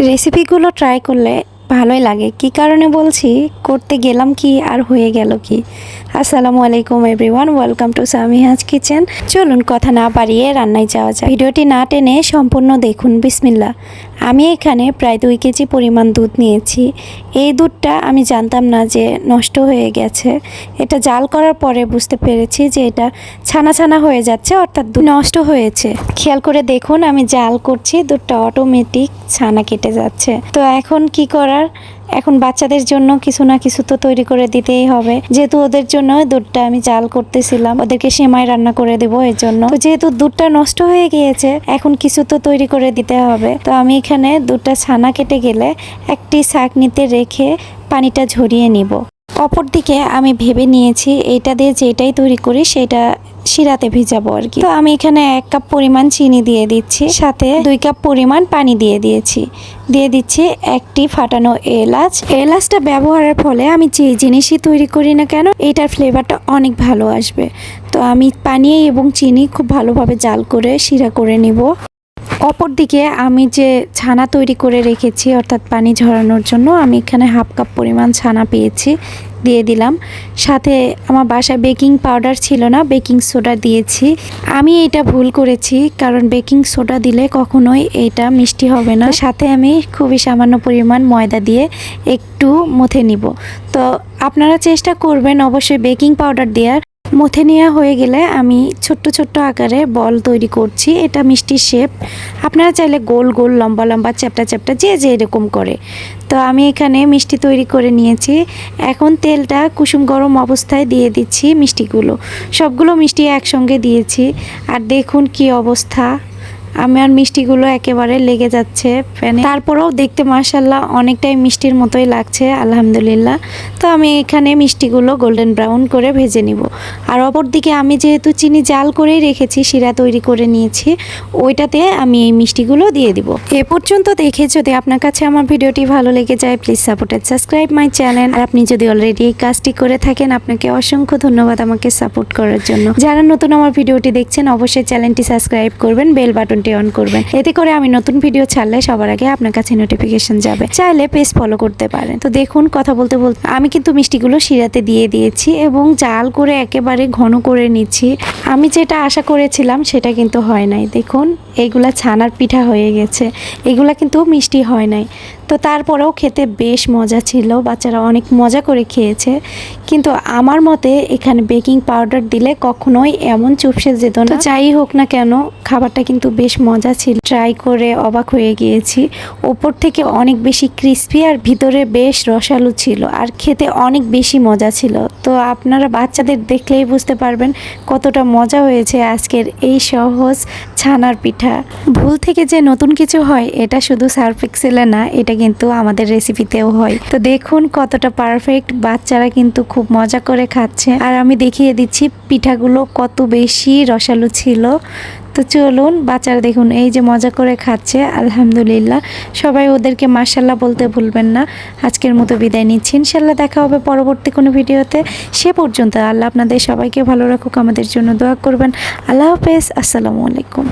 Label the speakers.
Speaker 1: রেসিপিগুলো ট্রাই করলে ভালোই লাগে। কি কারণে বলছি? করতে গেলাম কি আর হয়ে গেল কি? আসসালামু আলাইকুম everyone, welcome to Samiha's kitchen. চলুন কথা না বাড়িয়ে রান্নায় যাওয়া যায় ভিডিওটি না টেনে সম্পূর্ণ দেখুন বিসমিল্লা আমি এখানে প্রায় দুই কেজি পরিমাণ দুধ নিয়েছি। এই দুধটা আমি জানতাম না যে নষ্ট হয়ে গেছে। এটা জাল করার পরে বুঝতে পেরেছি যে এটা ছানা ছানা হয়ে যাচ্ছে, অর্থাৎ দুধ নষ্ট হয়েছে। খেয়াল করে দেখুন, আমি জাল করছি, দুধটা অটোমেটিক ছানা কেটে যাচ্ছে। তো এখন কি করার? এখন বাচ্চাদের জন্য কিছু না কিছু তো তৈরি করে দিতেই হবে। যেহেতু ওদের জন্য দুধটা আমি জাল করতেছিলাম, ওদেরকে সেমাই রান্না করে দেবো এর জন্য। তো যেহেতু দুধটা নষ্ট হয়ে গিয়েছে, এখন কিছু তো তৈরি করে দিতে হবে। তো আমি এখানে দুধটা ছানা কেটে গেলে একটি শাক নিতে রেখে পানিটা ঝরিয়ে নিব। অপরদিকে আমি ভেবে নিয়েছি এইটা দিয়ে যেটাই তৈরি করি সেটা শিরাতে ভিজাবো আর কি। তো আমি এখানে এক কাপ পরিমাণ চিনি দিয়ে দিচ্ছি, সাথে দুই কাপ পরিমাণ পানি দিয়ে দিয়েছি। দিয়ে দিচ্ছি একটি ফাটানো এলাচ। এলাচটা ব্যবহারের ফলে আমি যে জিনিসই তৈরি করি না কেন এটার ফ্লেভারটা অনেক ভালো আসবে। তো আমি পানি এবং চিনি খুব ভালোভাবে জাল করে, শিরা করে নিব। অপরদিকে আমি যে ছানা তৈরি করে রেখেছি, অর্থাৎ পানি ঝরানোর জন্য, আমি এখানে হাফ কাপ পরিমাণ ছানা পেয়েছি, দিয়ে দিলাম। সাথে আমার বাসায় বেকিং পাউডার ছিল না, বেকিং সোডা দিয়েছি। আমি এটা ভুল করেছি, কারণ বেকিং সোডা দিলে কখনোই এটা মিষ্টি হবে না। সাথে আমি খুবই সামান্য পরিমাণ ময়দা দিয়ে একটু মুথে নিব। তো আপনারা চেষ্টা করবেন অবশ্যই বেকিং পাউডার দেওয়ার। মথে নেওয়া হয়ে গেলে আমি ছোট্ট ছোট্ট আকারে বল তৈরি করছি। এটা মিষ্টির শেপ। আপনারা চাইলে গোল গোল, লম্বা লম্বা, চ্যাপটা চ্যাপটা, যে যে এরকম করে। তো আমি এখানে মিষ্টি তৈরি করে নিয়েছি। এখন তেলটা কুসুম গরম অবস্থায় দিয়ে দিচ্ছি মিষ্টিগুলো। সবগুলো মিষ্টি একসঙ্গে দিয়েছি। আর দেখুন কি অবস্থা। আমার মিষ্টিগুলো একেবারে লেগে যাচ্ছে প্যানে তারপরেও দেখতে মাসাল্লাহ অনেকটাই মিষ্টির মতোই লাগছে, আলহামদুলিল্লাহ। তো আমি এখানে মিষ্টিগুলো গোল্ডেন ব্রাউন করে ভেজে নিব। আর অপরদিকে আমি যেহেতু চিনি জাল করেই রেখেছি, শিরা তৈরি করে নিয়েছি, ওইটাতে আমি এই মিষ্টিগুলো দিয়ে দিব। এ পর্যন্ত দেখে যদি আপনার কাছে আমার ভিডিওটি ভালো লেগে যায় please support subscribe my channel আর আপনি যদি অলরেডি এই কাজটি করে থাকেন, আপনাকে অসংখ্য ধন্যবাদ আমাকে সাপোর্ট করার জন্য। যারা নতুন আমার ভিডিওটি দেখছেন, অবশ্যই চ্যানেলটি সাবস্ক্রাইব করবেন বেল বাটনটি অন করবেন। এতে করে আমি নতুন ভিডিও ছাড়লে সবার আগে আপনার কাছে নোটিফিকেশন যাবে। চাইলে পেজ ফলো করতে পারেন। তো দেখুন, কথা বলতে বলতে আমি কিন্তু মিষ্টিগুলো শিরাতে দিয়ে দিয়েছি এবং জাল করে একেবারে ঘন করে নিচ্ছি। আমি যেটা আশা করেছিলাম সেটা কিন্তু হয় নাই। দেখুন, এইগুলা ছানার পিঠা হয়ে গেছে। এগুলা কিন্তু মিষ্টি হয় নাই। তো তারপরেও খেতে বেশ মজা ছিল, বাচ্চারা অনেক মজা করে খেয়েছে। কিন্তু আমার মতে এখানে বেকিং পাউডার দিলে কখনোই এমন চুপসে যেত না। যাই হোক না কেন, খাবারটা কিন্তু বেশ মজা ছিল। ট্রাই করে অবাক হয়ে গিয়েছি। ওপর থেকে অনেক বেশি ক্রিস্পি আর ভিতরে বেশ রসালো ছিল আর খেতে অনেক বেশি মজা ছিল। তো আপনারা বাচ্চাদের দেখলেই বুঝতে পারবেন কতটা মজা হয়েছে আজকের এই সহজ ছানার পিঠা। ভুল থেকে যে নতুন কিছু হয়, এটা শুধু সার্ফ এক্সেলে না, এটা কিন্তু আমাদের রেসিপিতেও হয়। তো দেখুন কতটা পারফেক্ট, বাচ্চারা কিন্তু খুব মজা করে খাচ্ছে। আর আমি দেখিয়ে দিচ্ছি পিঠাগুলো কত বেশি রসালো ছিল। তো চলুন, বাচ্চারা দেখুন, এই যে মজা করে খাচ্ছে, আলহামদুলিল্লাহ। সবাই ওদেরকে মার্শাল্লাহ বলতে ভুলবেন না। আজকের মতো বিদায় নিচ্ছি। ইনশাল্লাহ দেখা হবে পরবর্তী কোনো ভিডিওতে। সে পর্যন্ত আল্লাহ আপনাদের সবাইকে ভালো রাখুক, আমাদের জন্য দোয়া করবেন। আল্লাহ হাফেজ, আসসালামু আলাইকুম।